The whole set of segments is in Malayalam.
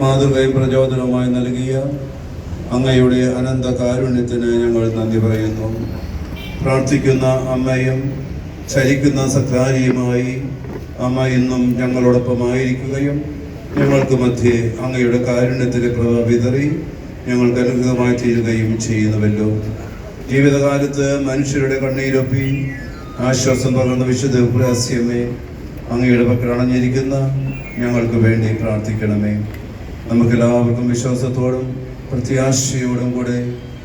മാതൃകയും പ്രചോദനവുമായി നൽകിയ അങ്ങയുടെ അനന്ത കാരുണ്യത്തിന് ഞങ്ങൾ നന്ദി പറയുന്നു. പ്രാർത്ഥിക്കുന്ന അമ്മയും ചരിക്കുന്ന സക്കാരിയുമായി അമ്മ ഇന്നും ഞങ്ങളോടൊപ്പമായിരിക്കുകയും ഞങ്ങൾക്ക് മധ്യേ അങ്ങയുടെ കാരുണ്യത്തിലെ പ്രഭ വിതറി ഞങ്ങൾക്ക് അനുഗ്രഹമായി തീരുകയും ചെയ്യുന്നുവല്ലോ. ജീവിതകാലത്ത് മനുഷ്യരുടെ കണ്ണീരൊപ്പി ആശ്വാസം പകർന്ന വിശുദ്ധ ഉപരാസ്യമേ അങ്ങയുടെ പക്കൽ അണഞ്ഞിരിക്കുന്ന ഞങ്ങൾക്ക് വേണ്ടി പ്രാർത്ഥിക്കണമേ. നമുക്കെല്ലാവർക്കും വിശ്വാസത്തോടും പ്രത്യാശയോടും കൂടെ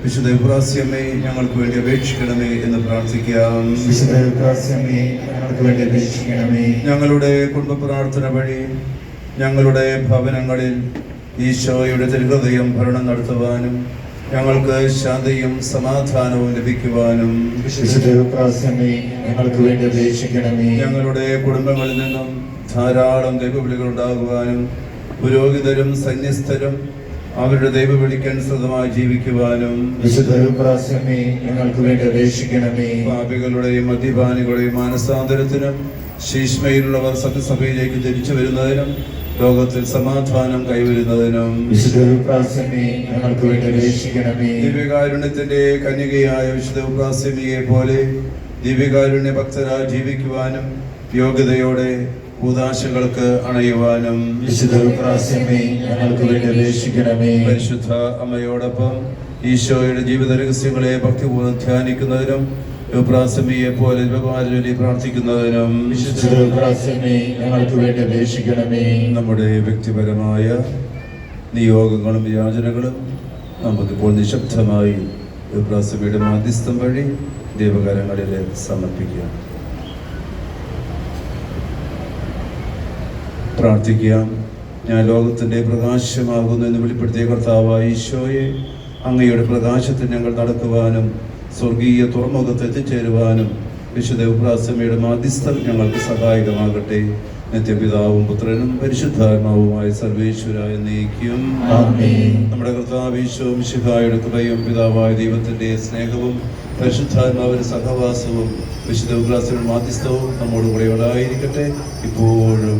വിശുദ്ധ ഉപരാസ്യമേ ഞങ്ങൾക്ക് വേണ്ടി അപേക്ഷിക്കണമേ എന്ന് പ്രാർത്ഥിക്കാം. വിശുദ്ധ യുവരാസ്യമേ, ഞങ്ങൾക്ക് വേണ്ടി അപേക്ഷിക്കണമേ. ഞങ്ങളുടെ കുടുംബ പ്രാർത്ഥന വഴി ഞങ്ങളുടെ ഭവനങ്ങളിൽ ഈശോയുടെ തിരുഹൃദയം ഭരണം നടത്തുവാനും ഞങ്ങൾക്ക് ശാന്തിയും സമാധാനവും ലഭിക്കുവാനും. വിശുദ്ധ ഞങ്ങൾക്ക് വേണ്ടി അപേക്ഷിക്കണമേ. ഞങ്ങളുടെ കുടുംബങ്ങളിൽ നിന്നും ധാരാളം ദൈവവിളികൾ ഉണ്ടാകുവാനും പുരോഹിതരും സന്യസ്തരും അവരുടെ ജീവിക്കുവാനും ഞങ്ങൾക്ക് വേണ്ടി അപേക്ഷിക്കണമേ. പാപികളുടെയും മദ്യപാനികളുടെയും മാനസാന്തരത്തിനും ശീഷ്മയിലുള്ളവർ സത്യസഭയിലേക്ക് തിരിച്ചു വരുന്നതിനും ലോകത്തിൽ സമാധാനം കൈവരുന്നതിനും വിശുദ്ധ യുവരാസ്യമേ, ഞങ്ങൾക്ക് വേണ്ടി അപേക്ഷിക്കണമേ. ദിവ്യകാരുണ്യത്തിന്റെ കന്യകയായ വിശുദ്ധ പോലെ ദിവ്യകാരുണ്യ ഭക്തരായി ജീവിക്കുവാനും യോഗ്യതയോടെ കൂതാശകൾക്ക് അണയുവാനും വിശുദ്ധ ഞങ്ങൾക്ക് വേണ്ടി അപേക്ഷിക്കണമേ. പരിശുദ്ധ അമ്മയോടൊപ്പം ഈശോയുടെ ജീവിത രഹസ്യങ്ങളെ ഭക്തിപൂർവം ധ്യാനിക്കുന്നതിനും യുപ്രാസമിയെ പോലെ ചൊല്ലി പ്രാർത്ഥിക്കുന്നതിനും വിശുദ്ധ ഞങ്ങൾക്ക് വേണ്ടി അപേക്ഷിക്കണമേ. നമ്മുടെ വ്യക്തിപരമായ നിയോഗങ്ങളും യാചനകളും നമുക്കിപ്പോൾ നിശബ്ദമായി യുപ്രാസമിയുടെ മാധ്യസ്ഥം വഴി ദൈവകരങ്ങളിൽ സമർപ്പിക്കാം പ്രാർത്ഥിക്കാം ഞാൻ ലോകത്തിന്റെ പ്രകാശമാകുന്നു എന്ന് വെളിപ്പെടുത്തിയ കർത്താവ് ഈശോയെ അങ്ങയുടെ പ്രകാശത്തിൽ ഞങ്ങൾ നടക്കുവാനും സ്വർഗീയ തുറമുഖത്ത് എത്തിച്ചേരുവാനും വിശുദ്ധ ഉപ്രാസമയുടെ മാധ്യസ്ഥം ഞങ്ങൾക്ക് സഹായകമാകട്ടെ. നിത്യപിതാവും പുത്രനും പരിശുദ്ധാത്മാവുമായ സർവേശ്വരായ നീക്കും നമ്മുടെ കർത്താവ് ഈശോ മിശിഹായുടെ കൃപയും പിതാവായ ദൈവത്തിന്റെ സ്നേഹവും പരിശുദ്ധാത്മാവിന്റെ സഹവാസവും വിശുദ്ധ ഉപ്രാസിനും മാധ്യസ്ഥവും നമ്മോട് കൂടെ ഉണ്ടായിരിക്കട്ടെ. ഇപ്പോഴും